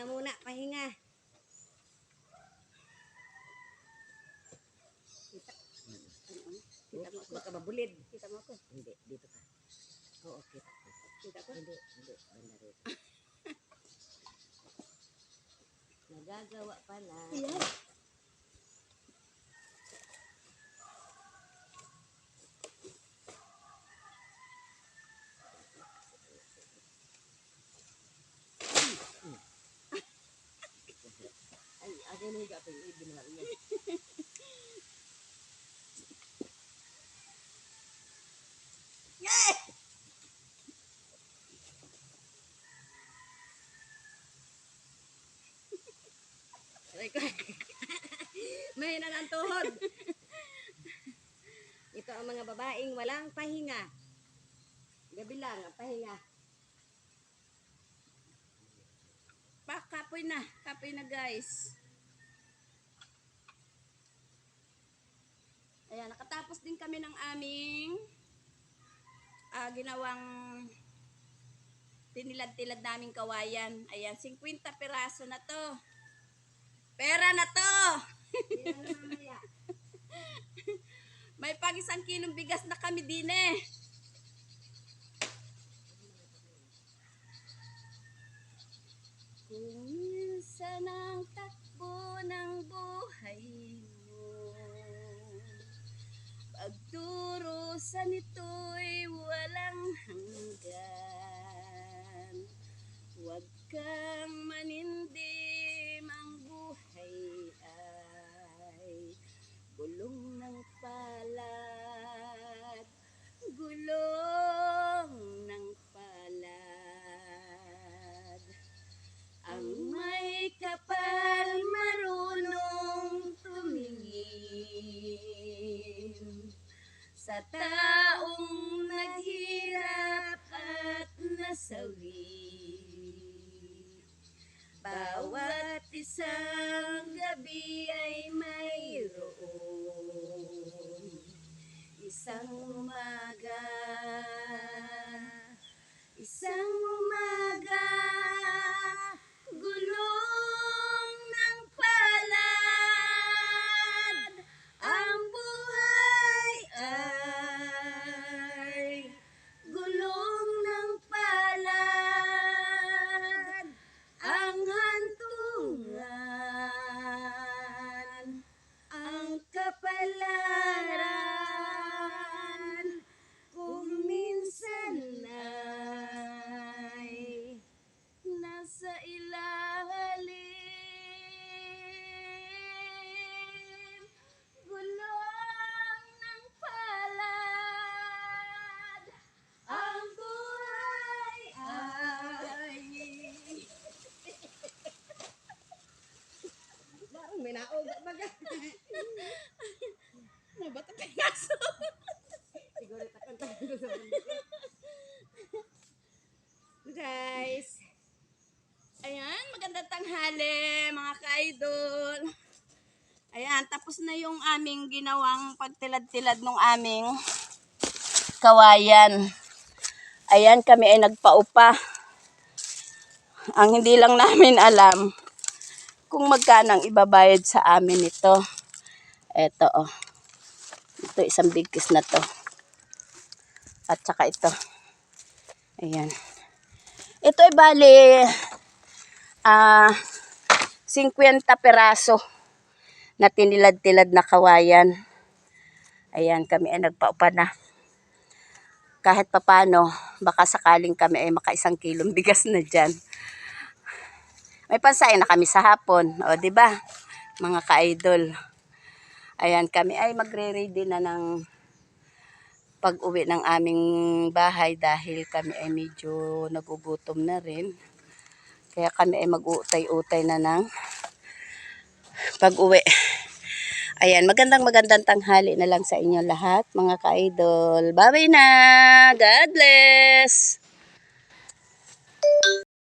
Pahinga muna, pahinga. Kita, kita mo ako. Baka mabulid. Kita mo ako. Hindi, dito ka. Oo, kita. Kita ko? Hindi, hindi. Banda rito. Nagagawa pala. Yes. Mahina ng tuhod. Ito ang mga babaeng walang pahinga. Gabi lang ang pahinga. Pa, kapoy na. Kapoy na guys. Ayan, nakatapos din kami ng aming ah, ginawang tinilad-tilad naming kawayan. Ayan, 50 peraso na to. Pera na to! May pag isang kilong bigas na kami din eh. Kung minsan ang takbo ng buhay mo Pagdurusa nito'y walang hanggan Huwag kang manindim isang umaga. Isang umaga, ayan tapos na yung aming ginawang pagtilad-tilad ng aming kawayan. Ayan kami ay nagpaupa. Ang hindi lang namin alam kung magkano ang ibabayad sa amin ito eto oh. Ito isang bigkis na to. At saka ito. Ayan. Ito ay bali ah 50 peraso na tinilad-tilad na kawayan. Ayan, kami ay nagpaupa na. Kahit papano, baka sakaling kami ay makaisang kilong bigas na dyan. May pansay na kami sa hapon. O, ba? Mga ka-idol. Ayan, kami ay magre-ready na ng pag-uwi ng aming bahay dahil kami ay medyo nagugutom na rin. Kaya kami ay mag-uutay-utay na ng pag-uwi. Ayan, magandang magandang tanghali na lang sa inyo lahat, mga ka-idol. Bye-bye na! God bless!